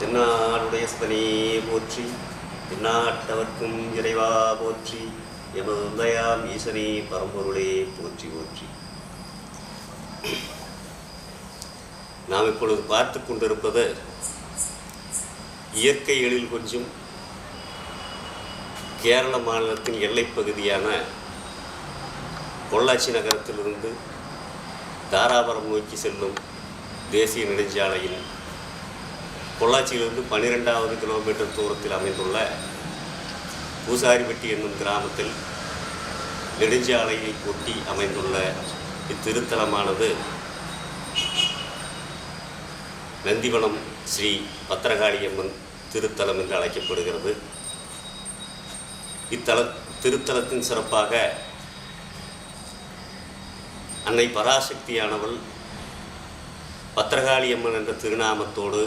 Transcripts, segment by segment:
தென்னாடுடைய ஸ்தனே போற்றி தென்னாட்டவர்க்கும் இறைவா போற்றி எமது ஈசனே பரம்பொருளே போற்றி போற்றி. நாம் இப்பொழுது பார்த்து கொண்டிருப்பது இயற்கை எழில் கொஞ்சம் கேரள மாநிலத்தின் எல்லைப் பகுதியான பொள்ளாச்சி நகரத்திலிருந்து தாராபுரம் நோக்கி செல்லும் தேசிய நெடுஞ்சாலையின் பொள்ளாச்சியிலிருந்து பன்னிரெண்டாவது கிலோமீட்டர் தூரத்தில் அமைந்துள்ள பூசாரிப்பட்டி என்னும் கிராமத்தில் நெடுஞ்சாலையை ஒட்டி அமைந்துள்ள இத்திருத்தலமானது நந்திவனம் ஸ்ரீ பத்திரகாளியம்மன் திருத்தலம் என்று அழைக்கப்படுகிறது. இத்தல திருத்தலத்தின் சிறப்பாக அன்னை பராசக்தியானவள் பத்திரகாளியம்மன் என்ற திருநாமத்தோடு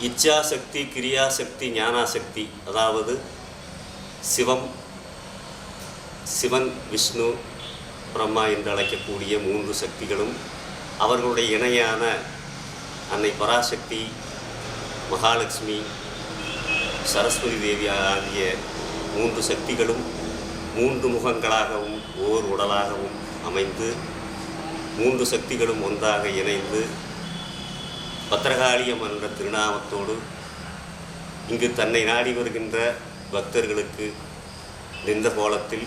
இச்சாசக்தி கிரியாசக்தி ஞானாசக்தி அதாவது சிவம் சிவன் விஷ்ணு பிரம்மா என்று அழைக்கக்கூடிய மூன்று சக்திகளும் அவர்களுடைய இணையான அன்னை பராசக்தி மகாலட்சுமி சரஸ்வதி தேவி ஆகிய மூன்று சக்திகளும் மூன்று முகங்களாகவும் ஓர் உடலாகவும் அமைந்து மூன்று சக்திகளும் ஒன்றாக இணைந்து பத்திரகாளியம் என்ற திருநாமத்தோடு இங்கு தன்னை நாடி வருகின்ற பக்தர்களுக்கு நின்ற கோலத்தில்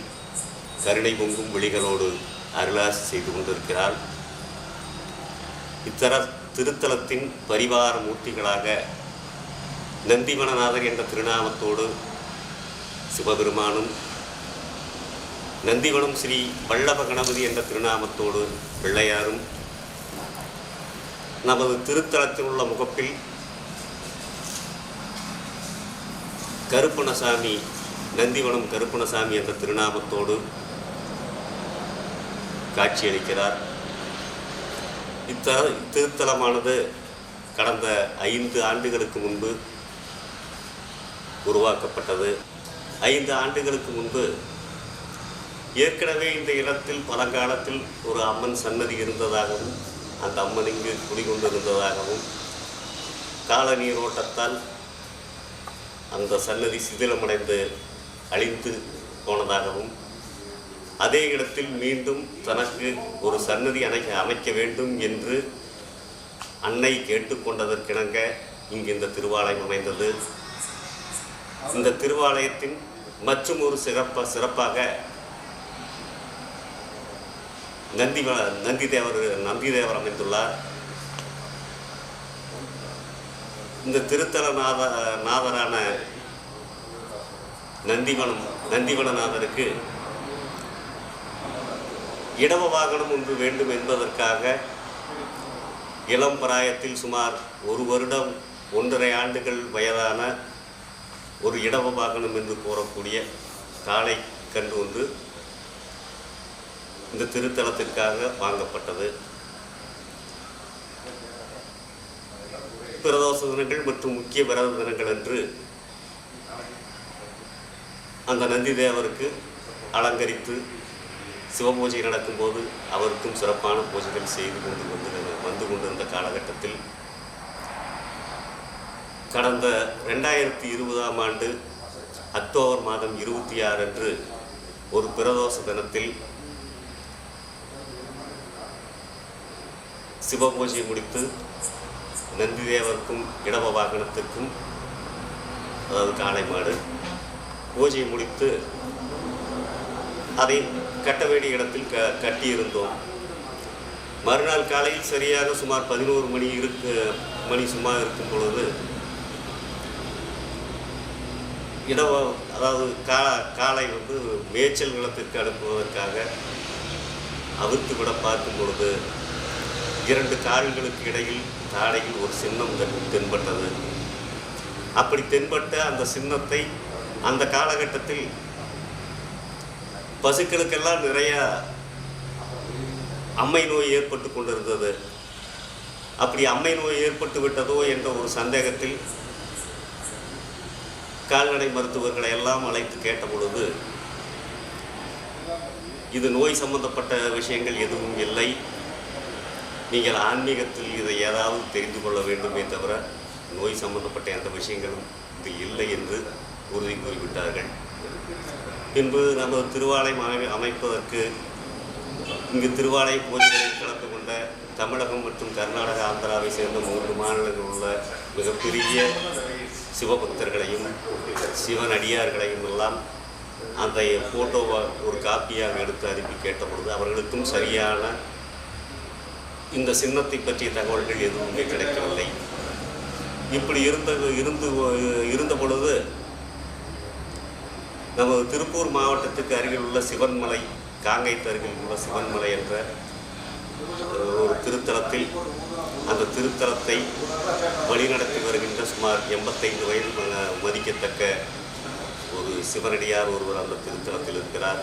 கருணை பொங்கும் விழிகளோடு அருளாசி செய்து கொண்டிருக்கிறார். இத்தர திருத்தலத்தின் பரிவார மூர்த்திகளாக நந்திவனநாதர் என்ற திருநாமத்தோடு சிவபெருமானும் நந்திவனம் ஸ்ரீ வல்லப கணபதி என்ற திருநாமத்தோடு பிள்ளையாரும் நமது திருத்தலத்தில் உள்ள முகப்பில் கருப்பணசாமி நந்திவனம் கருப்பணசாமி என்ற திருநாமத்தோடு காட்சியளிக்கிறார். இத்த திருத்தலமானது கடந்த ஐந்து ஆண்டுகளுக்கு முன்பு உருவாக்கப்பட்டது. ஐந்து ஆண்டுகளுக்கு முன்பு ஏற்கனவே இந்த இடத்தில் பழங்காலத்தில் ஒரு அம்மன் சன்னதி இருந்ததாகவும் அந்த அம்மன் இங்கு குடிகொண்டிருந்ததாகவும் கால நீரோட்டத்தால் அந்த சன்னதி சிதிலமடைந்து அழிந்து போனதாகவும் அதே இடத்தில் மீண்டும் தனக்கு ஒரு சன்னதி அமைக்க அமைக்க வேண்டும் என்று அன்னை கேட்டுக்கொண்டதற்கிணங்க இங்கு இந்த திருவாலயம் அமைந்தது. இந்த திருவாலயத்தின் மற்றும் ஒரு சிறப்ப சிறப்பாக நந்தி நந்தி தேவர் நந்தி தேவர் அமைந்துள்ளார். இந்த திருத்தல நாத நாதரான நந்திவனம் நந்திவனநாதருக்கு இடவ வாகனம் ஒன்று வேண்டும் என்பதற்காக இளம் பிராயத்தில் சுமார் ஒரு வருடம் ஒன்றரை ஆண்டுகள் வயதான ஒரு இடவ வாகனம் என்று கூறக்கூடிய காளை கன்று ஒன்று இந்த திருத்தலத்திற்காக வாங்கப்பட்டது. பிரதோஷ தினங்கள் மற்றும் முக்கிய விரத தினங்கள் அன்று அந்த நந்தி தேவருக்கு அலங்கரித்து சிவபூஜை நடக்கும்போது அவருக்கும் சிறப்பான பூஜைகள் செய்து கொண்டு வந்து வந்து கொண்டிருந்த காலகட்டத்தில் கடந்த ரெண்டாயிரத்தி இருபதாம் ஆண்டு அக்டோபர் மாதம் இருபத்தி ஆறு அன்று ஒரு பிரதோஷ தினத்தில் சிவபூஜை முடித்து நந்திதேவருக்கும் இடவ வாகனத்திற்கும் அதாவது காளை மாடு பூஜை முடித்து அதை கட்ட வேண்டிய இடத்தில் க கட்டியிருந்தோம். மறுநாள் காலையில் சரியாக சுமார் பதினோரு மணி இருக்கு மணி சுமார் இருக்கும் பொழுது இடவ அதாவது கா காலை வந்து மேய்ச்சல் நிலத்திற்கு அனுப்புவதற்காக அவிழ்த்து விட பார்க்கும் பொழுது இரண்டு கால்களுக்கு இடையில் தாடையில் ஒரு சின்னம் தென்பட்டது. அப்படி தென்பட்ட அந்த சின்னத்தை அந்த காலகட்டத்தில் பசுக்களுக்கெல்லாம் நிறைய அம்மை நோய் ஏற்பட்டு கொண்டிருந்தது. அப்படி அம்மை நோய் ஏற்பட்டு விட்டதோ என்ற ஒரு சந்தேகத்தில் கால்நடை மருத்துவர்களை எல்லாம் அழைத்து கேட்ட பொழுது இது நோய் சம்பந்தப்பட்ட விஷயங்கள் எதுவும் இல்லை. நீங்கள் ஆன்மீகத்தில் இதை ஏதாவது தெரிந்து கொள்ள வேண்டுமே தவிர நோய் சம்பந்தப்பட்ட எந்த விஷயங்களும் இது இல்லை என்று உறுதி கூறிவிட்டார்கள். பின்பு நமது திருவாலயம் அமை- அமைப்பதற்கு இங்கு திருவாலை பூஜைகளில் கலந்து கொண்ட தமிழகம் மற்றும் கர்நாடகா ஆந்திராவை சேர்ந்த மூன்று மாநிலங்களில் உள்ள மிகப்பெரிய சிவபக்தர்களையும் சிவன் அடியார்களையும் எல்லாம் அந்த ஃபோட்டோவை ஒரு காப்பியாக எடுத்து அனுப்பி கேட்டபொழுது அவர்களுக்கும் சரியான இந்த சின்னத்தை பற்றிய தகவல்கள் எதுவுமே கிடைக்கவில்லை. இப்படி இருந்த இருந்து இருந்த பொழுது நமது திருப்பூர் மாவட்டத்துக்கு அருகில் உள்ள சிவன்மலை காங்கைத்து அருகில் உள்ள சிவன்மலை என்ற ஒரு திருத்தலத்தில் அந்த திருத்தலத்தை வழிநடத்தி வருகின்ற சுமார் எண்பத்தைந்து வயது மதிக்கத்தக்க ஒரு சிவனடியார் ஒருவர் அந்த திருத்தலத்தில் இருக்கிறார்.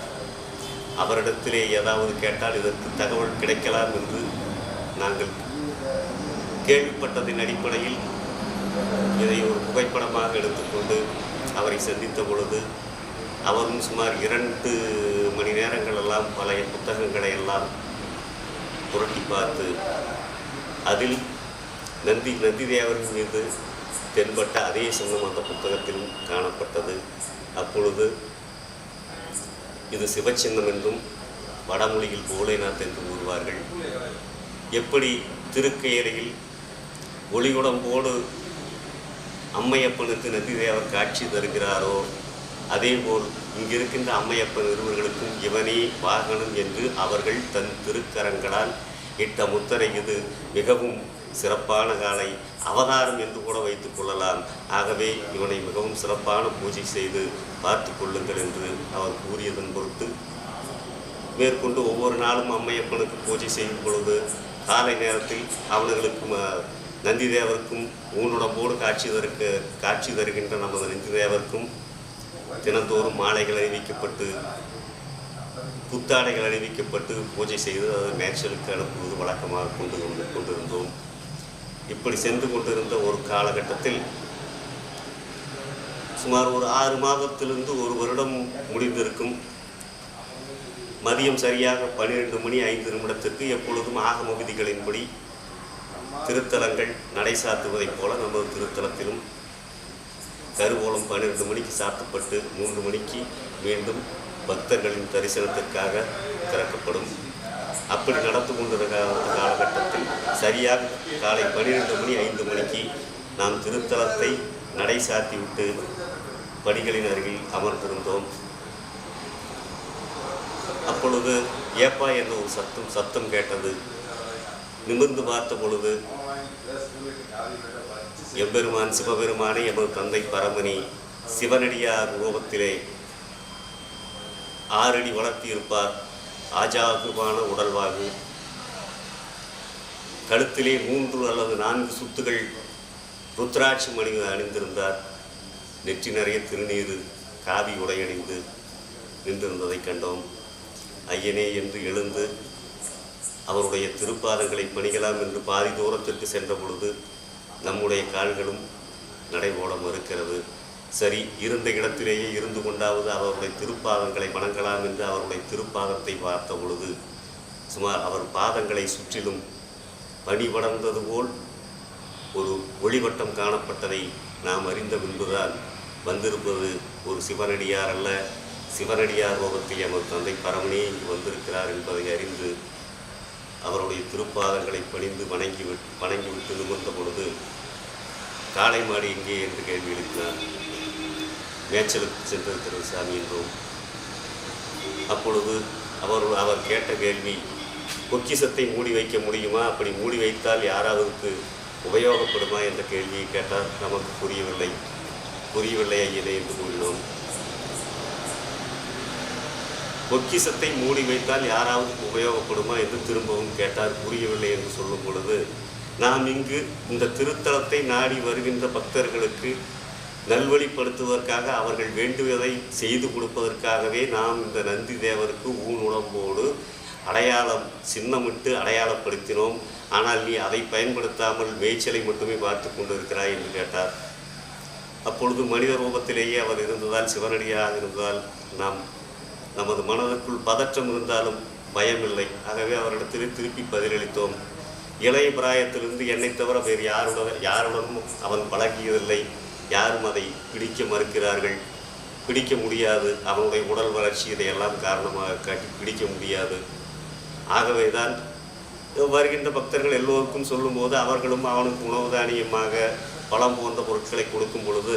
அவரிடத்திலே ஏதாவது கேட்டால் இதற்கு தகவல் கிடைக்கலாம் என்று நாங்கள் கேள்விப்பட்டதின் அடிப்படையில் இதை ஒரு புகைப்படமாக எடுத்துக்கொண்டு அவரை சந்தித்த பொழுது அவரும் சுமார் இரண்டு மணி நேரங்கள் எல்லாம் பழைய புத்தகங்களை எல்லாம் புரட்டி பார்த்து அதில் நந்தி நந்தி தேவரின் மீது தென்பட்ட அதே சின்னம் அந்த புத்தகத்திலும் காணப்பட்டது. அப்பொழுது இது சிவச்சின்னம் என்றும் வடமொழியில் போலைநாத் என்று கூறுவார்கள். எப்படி திருக்கையறையில் ஒளிகுடம்போடு அம்மையப்பனுக்கு நந்திதேவர் காட்சி தருகிறாரோ அதேபோல் இங்கிருக்கின்ற அம்மையப்பன் இருவர்களுக்கும் இவனே வாகனம் என்று அவர்கள் தன் திருக்கரங்களால் இட்ட முத்தரை இது மிகவும் சிறப்பான காலை அவதாரம் என்று கூட வைத்துக் கொள்ளலாம். ஆகவே இவனை மிகவும் சிறப்பான பூஜை செய்து பார்த்து கொள்ளுங்கள் என்று அவர் கூறியதன் பொருட்டு மேற்கொண்டு ஒவ்வொரு நாளும் அம்மையப்பனுக்கு பூஜை செய்யும் பொழுது காலை நேரத்தில் அவர்களுக்கும் நந்தி நந்திதேவருக்கும் ஊனுடம்போடு காட்சி தருக்க காட்சி தருகின்ற நமது நந்தி தேவருக்கும் தினந்தோறும் மாலைகள் அணிவிக்கப்பட்டு புத்தாடைகள் அணிவிக்கப்பட்டு பூஜை செய்து அதை மேய்ச்சலுக்கு அனுப்புவது வழக்கமாக கொண்டு வந்து கொண்டிருந்தோம். இப்படி சென்று கொண்டிருந்த ஒரு காலகட்டத்தில் சுமார் ஒரு ஆறு மாதத்திலிருந்து ஒரு வருடம் முடிந்திருக்கும் மதியம் சரியாக பன்னிரெண்டு மணி ஐந்து நிமிடத்திற்கு எப்பொழுதும் ஆகம விதிகளின்படி திருத்தலங்கள் நடை சாத்துவதைப் போல நமது திருத்தலத்திலும் கருவோலம் பன்னிரெண்டு மணிக்கு சாத்தப்பட்டு மூன்று மணிக்கு மீண்டும் பக்தர்களின் தரிசனத்திற்காக திறக்கப்படும். அப்படி நடந்து கொண்டிருந்த காலகட்டத்தில் சரியாக காலை பன்னிரெண்டு மணி ஐந்து மணிக்கு நாம் திருத்தலத்தை நடை சாத்திவிட்டு படிகளின் அருகில் அமர்ந்திருந்தோம். அப்பொழுது ஏப்பா என்ன ஒரு சத்தம் சத்தம் கேட்டது. நிமிர்ந்து பார்த்த பொழுது எம்பெருமான் சிவபெருமானே எமது தந்தை பரமணி சிவனடியார் ரூபத்திலே ஆறடி வளர்த்தியிருப்பார் ஆஜாகுமான உடல்வாகு. கழுத்திலே மூன்று அல்லது நான்கு சுத்துகள் ருத்ராட்சி மணி அணிந்திருந்தார். நெற்றி நிறைய திருநீறு காவி உடையணிந்து நின்றிருந்ததை கண்டோம். ஐயனே என்று எழுந்து அவருடைய திருப்பாதங்களை பணிகலாம் என்று பாதி தூரத்திற்கு சென்ற பொழுது நம்முடைய கால்களும் நடைபோட மறுக்கிறது. சரி இருந்த இடத்திலேயே இருந்து கொண்டாவது அவருடைய திருப்பாதங்களை வணங்கலாம் என்று அவருடைய திருப்பாதத்தை பார்த்த பொழுது சுமார் அவர் பாதங்களை சுற்றிலும் பணி படர்ந்தது போல் ஒரு ஒளிவட்டம் காணப்பட்டதை நாம் அறிந்த பின்புதான் வந்திருப்பது ஒரு சிவனடியார் அல்ல சிவனடியார் ரூபத்தில் எமது தந்தை பரமணி வந்திருக்கிறார் என்பதை அறிந்து அவருடைய திருப்பாதங்களை பணிந்து வணங்கி விட் வணங்கிவிட்டு நிமிர்ந்த பொழுது காளை மாடு எங்கே? என்று கேள்வி எழுப்பினார். மேய்ச்சலுக்கு சென்றிருக்கிறது சாமி என்றோம். அப்பொழுது அவர் அவர் கேட்ட கேள்வி பொக்கிசத்தை மூடி வைக்க முடியுமா? அப்படி மூடி வைத்தால் யாராவதுக்கு உபயோகப்படுமா? என்ற கேள்வியை கேட்டால் நமக்கு புரியவில்லை. புரியவில்லை ஐயனே என்று கூறினோம். பொக்கிசத்தை மூடி வைத்தால் யாராவது உபயோகப்படுமா என்று திரும்பவும் கேட்டார். புரியவில்லை என்று சொல்லும் பொழுது நாம் இங்கு இந்த திருத்தலத்தை நாடி வருகின்ற பக்தர்களுக்கு நல்வழிப்படுத்துவதற்காக அவர்கள் வேண்டுவதை செய்து கொடுப்பதற்காகவே நாம் இந்த நந்தி தேவருக்கு ஊன் உடம்போடு அடையாளம் சின்னமிட்டு அடையாளப்படுத்தினோம். ஆனால் நீ அதை பயன்படுத்தாமல் மேய்ச்சலை மட்டுமே பார்த்து கொண்டிருக்கிறாய் என்று கேட்டார். அப்பொழுது மனித ரூபத்திலேயே அவர் இருந்ததால் சிவனடியாக இருந்ததால் நாம் நமது மனதுக்குள் பதற்றம் இருந்தாலும் பயமில்லை. ஆகவே அவரிடத்திலே திருப்பி பதிலளித்தோம். இளைய பிராயத்திலிருந்து என்னை தவிர வேறு யாருடன் யாருடனும் அவன் பழகியதில்லை. யாரும் அதை பிடிக்க மறுக்கிறார்கள். பிடிக்க முடியாது. அவனுடைய உடல் வளர்ச்சி இதையெல்லாம் காரணமாக காட்டி பிடிக்க முடியாது. ஆகவே தான் வருகின்ற பக்தர்கள் எல்லோருக்கும் சொல்லும்போது அவர்களும் அவனுக்கு உணவு தானியமாக பழம் போன்ற பொருட்களை கொடுக்கும் பொழுது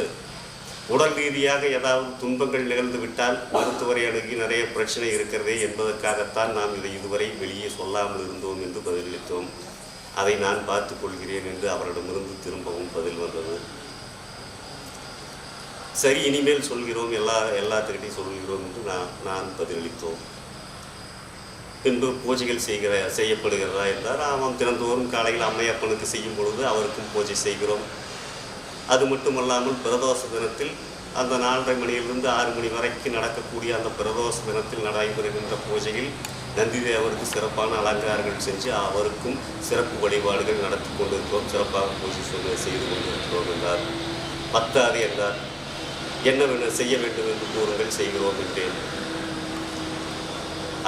உடல் ரீதியாக ஏதாவது துன்பங்கள் நிகழ்ந்து விட்டால் மருத்துவரை அணுகி நிறைய பிரச்சனை இருக்கிறதே என்பதற்காகத்தான் நாம் இதை இதுவரை வெளியே சொல்லாமல் இருந்தோம் என்று பதிலளித்தோம். அதை நான் பார்த்துக் கொள்கிறேன் என்று அவரிடமிருந்து திரும்பவும் பதில் வந்தது. சரி இனிமேல் சொல்கிறோம் எல்லா எல்லாத்துக்கிட்டையும் சொல்கிறோம் என்று நான் நான் பதிலளித்தோம். பின்பு பூஜைகள் செய்கிற செய்யப்படுகிறதா என்றால் அவன் தினந்தோறும் காலையில் அம்மையப்பனுக்கு செய்யும் பொழுது அவருக்கும் பூஜை செய்கிறோம். அது மட்டுமல்லாமல் பிரதோஷ தினத்தில் அந்த நாலரை மணியிலிருந்து ஆறு மணி வரைக்கும் நடக்கக்கூடிய அந்த பிரதோஷ தினத்தில் நடைபெறுகின்ற பூஜையில் நந்தி தேவருக்கு சிறப்பான அலங்காரங்கள் செஞ்சு அவருக்கும் சிறப்பு வழிபாடுகள் நடத்தி கொண்டிருக்கிறோம். சிறப்பாக பூஜை சொல்ல செய்து கொண்டிருக்கிறோம் என்றார். பத்தாறு என்றார். என்ன செய்ய வேண்டும் என்று கூறுங்கள் செய்கிறோம் என்றேன்.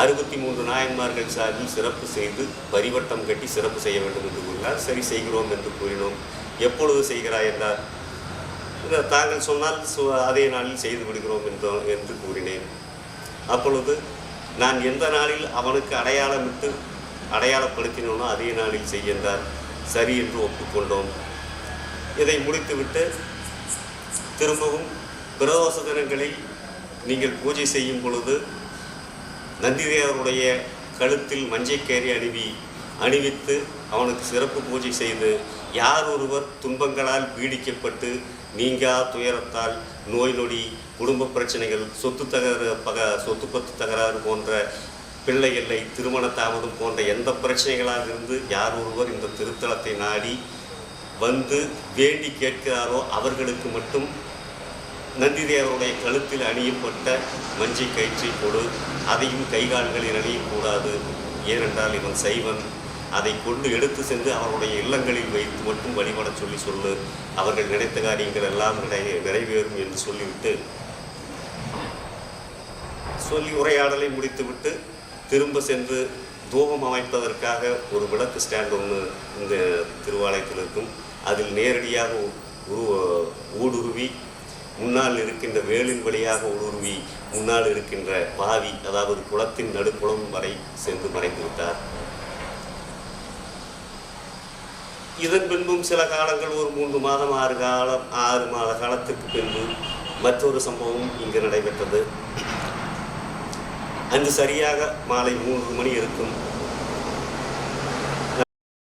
அறுபத்தி மூன்று நாயன்மார்கள் சார்பில் சிறப்பு செய்து பரிவட்டம் கட்டி சிறப்பு செய்ய வேண்டும் என்று கூறினார். சரி செய்கிறோம் என்று கூறினோம். எப்பொழுது செய்கிறாய் என்றார். தாங்கள் சொன்னால் சு- அதே நாளில் செய்து விடுகிறோம் என்றோ என்று கூறினேன். அப்பொழுது நான் எந்த நாளில் அவனுக்கு அடையாளமிட்டு அடையாளப்படுத்தினோனோ அதே நாளில் செய்கின்றார் சரி என்று ஒப்புக்கொண்டோம். இதை முடித்துவிட்டு திரும்பவும் பிரதோஷ தினங்களில் நீங்கள் பூஜை செய்யும் பொழுது நந்திதேவருடைய கழுத்தில் மஞ்சைக்கேறி அணிவி அணிவித்து அவனுக்கு சிறப்பு பூஜை செய்து யார் ஒருவர் துன்பங்களால் பீடிக்கப்பட்டு நீங்கா துயரத்தால் நோய் நொடி குடும்ப பிரச்சனைகள் சொத்து தகர பக சொத்து பத்து தகராறு போன்ற பிள்ளை இல்லை திருமண தாமதம் போன்ற எந்த பிரச்சனைகளாக இருந்து யார் ஒருவர் இந்த திருத்தலத்தை நாடி வந்து வேண்டி கேட்கிறாரோ அவர்களுக்கு மட்டும் நந்திதேவருடைய கழுத்தில் அணியப்பட்ட மஞ்சை கயிற்றை கொடு. அதையும் கைகால்களில் அணியக்கூடாது. ஏனென்றால் இவன் சைவன். அதை கொண்டு எடுத்து சென்று அவருடைய இல்லங்களில் வைத்து மட்டும் வழிபட சொல்லி சொல்லு அவர்கள் நினைத்த காரியங்கள் எல்லாம் நிறை நிறைவேறும் என்று சொல்லிவிட்டு சொல்லி உரையாடலை முடித்துவிட்டு திரும்ப சென்று தூபம் அமைப்பதற்காக ஒரு விளக்கு ஸ்டாண்ட் ஒன்று இந்த திருவாலயத்தில் இருக்கும். அதில் நேரடியாக உரு ஊடுருவி முன்னால் இருக்கின்ற வேலின் வழியாக ஊடுருவி முன்னால் இருக்கின்ற பாவி அதாவது குளத்தின் நடுக்குளம் வரை சென்று மறைந்து விட்டார் இதன் பின்பும் சில காலங்கள் ஒரு மூன்று மாதம் ஆறு காலம் ஆறு மாத காலத்திற்கு பின்பு மற்றொரு சம்பவம் இங்கு நடைபெற்றது. அன்று சரியாக மாலை மூன்று மணி இருக்கும்